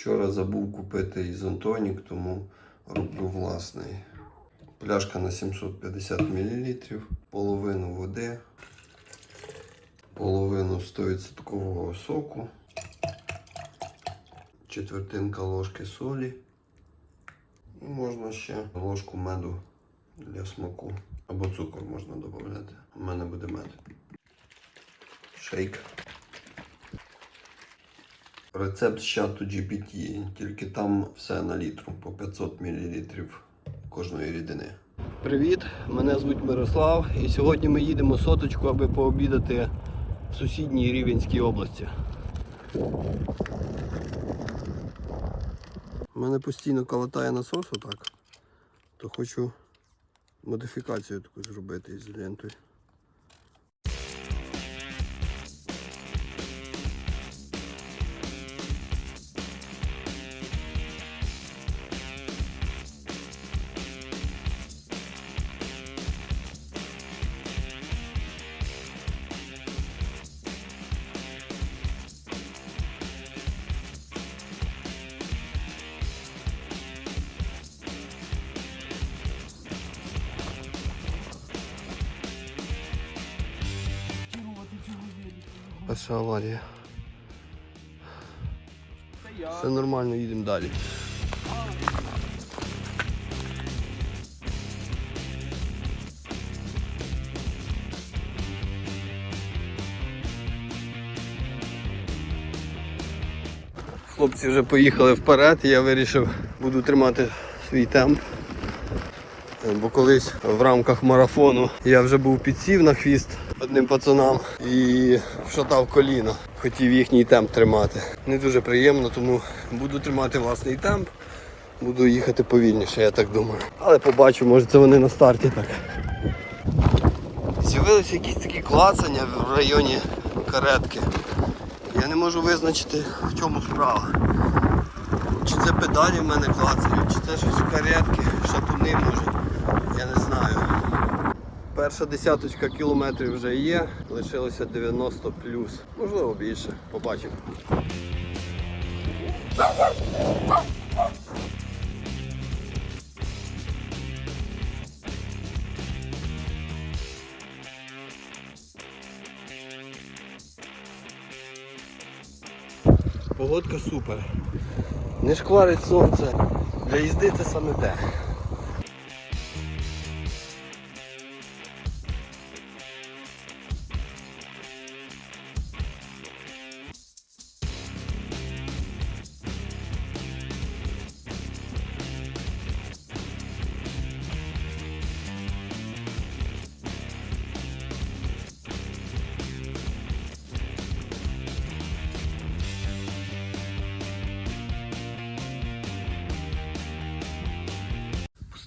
Вчора забув купити ізонтонік, тому роблю власний. Пляшка на 750 мл, половину води, половину 100% соку, четвертинка ложки солі. І можна ще ложку меду для смаку. Або цукор можна додати. У мене буде мед. Шейк. Рецепт з чату GPT, тільки там все на літру по 500 мл кожної рідини. Привіт, мене звуть Мирослав і сьогодні ми їдемо соточку, аби пообідати в сусідній Рівенській області. Мене постійно калатає насос отак, то хочу модифікацію таку зробити із лентою. Перша аварія. Все нормально, їдемо далі. Хлопці вже поїхали вперед, і я вирішив, буду тримати свій темп. Бо колись в рамках марафону я вже був підсів на хвіст одним пацанам і вшатав коліно. Хотів їхній темп тримати. Не дуже приємно, тому буду тримати власний темп. Буду їхати повільніше, я так думаю. Але побачу, може це вони на старті так. З'явилися якісь такі клацання в районі каретки. Я не можу визначити, в чому справа. Чи це педалі в мене клацають, чи це щось в каретки, шатуни може. Я не знаю. Перша десяточка кілометрів вже є, лишилося 90 плюс. Можливо більше. Побачимо. Погодка супер. Не шкварить сонце. Для їзди це саме те.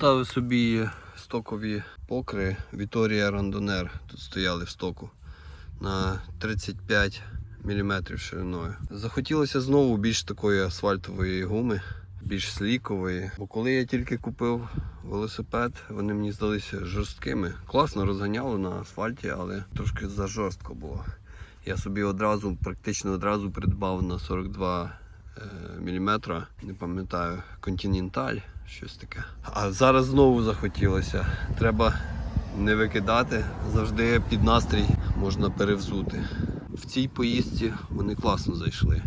Поставив собі стокові покри Віторія Рандонер. Тут стояли в стоку на 35 мм шириною. Захотілося знову більш такої асфальтової гуми, більш слікової. Бо коли я тільки купив велосипед, вони мені здалися жорсткими. Класно розганяло на асфальті, але трошки зажорстко було. Я собі одразу, практично одразу придбав на 42 мм, не пам'ятаю, Continental, щось таке. А зараз знову захотілося. Треба не викидати, завжди під настрій можна перевзути. В цій поїздці вони класно зайшли.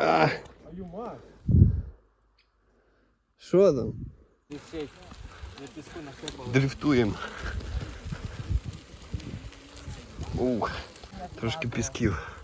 А, Твою мать! що там? Висеть. Я піску насипав. Дрифтуємо. Ух, трошки пісків.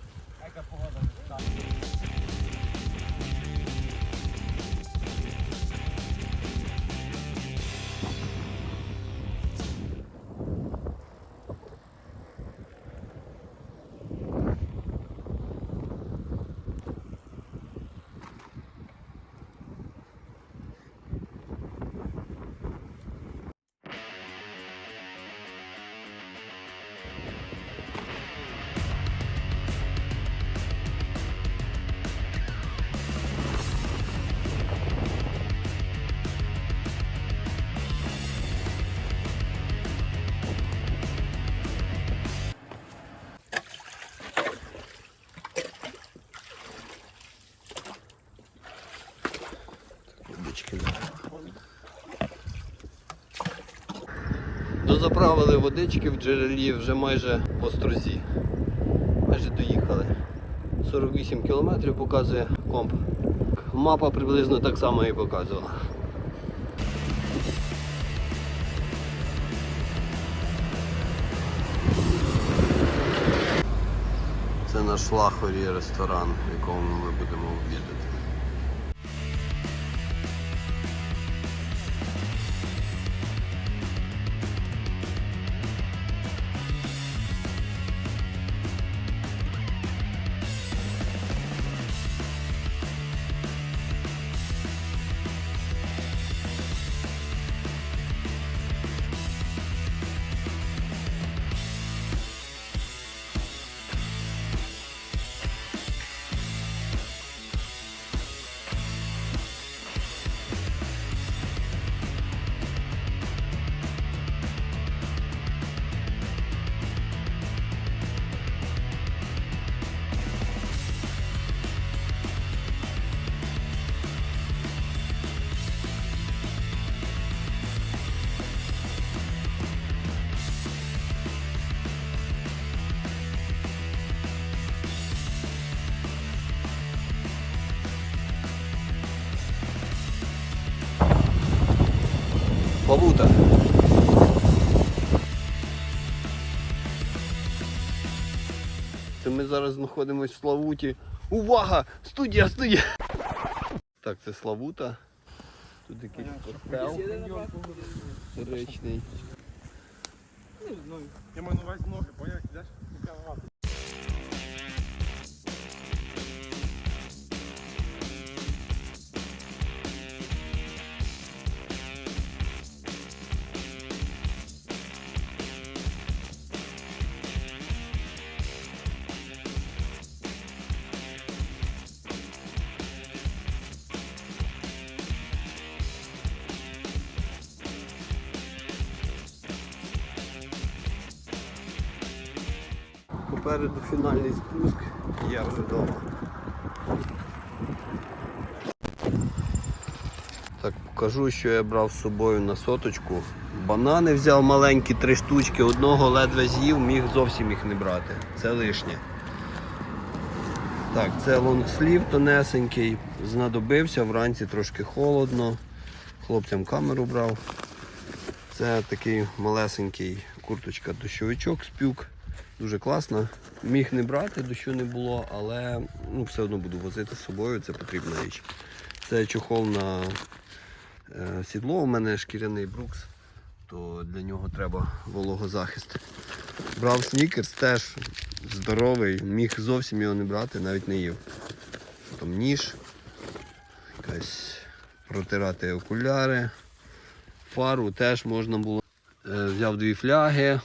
Дозаправили водички в джерелі вже майже по струзі. Майже доїхали. 48 кілометрів показує комп. Мапа приблизно так само і показувала. Це наш лахорі ресторан, в якому ми будемо обідати. Плавута. Це ми зараз знаходимося в Славуті. Увага! Студія, студія! Так, це Славута. Тут якийсь костел історичний. Я маю на увазі ноги, поняв? Йдеш? Попереду фінальний спуск, я вже вдома. Так, покажу, що я брав з собою на соточку. Банани взяв маленькі, три штучки, одного ледве з'їв, міг зовсім їх не брати. Це лишнє. Так, це лонгслів тонесенький, знадобився, вранці трошки холодно. Хлопцям камеру брав. Це такий малесенький курточка дощовичок спюк. Дуже класно. Міг не брати, дощу не було, але ну, все одно буду возити з собою, це потрібна річ. Це чохол на е, сідло, у мене шкіряний брукс, то для нього треба вологозахист. Брав снікерс, теж здоровий, міг зовсім його не брати, навіть не їв. Там ніж, якась протирати окуляри, фару теж можна було. Е, взяв дві фляги.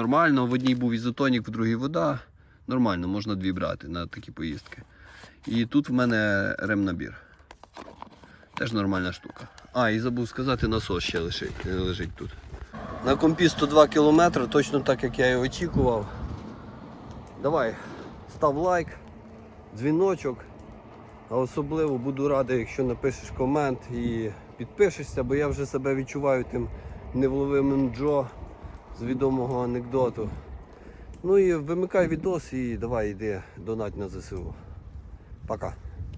Нормально, в одній був ізотонік, в другій вода. Нормально, можна дві брати на такі поїздки. І тут в мене ремнабір. Теж нормальна штука. А, і забув сказати, насос ще лежить, лежить тут. На компі 102 км, точно так як я і очікував. Давай, став лайк, дзвіночок. А особливо буду радий, якщо напишеш комент і підпишешся, бо я вже себе відчуваю тим невловимим Джо з відомого анекдоту. Ну і вимикай відос і давай йди донать на ЗСУ. Пока.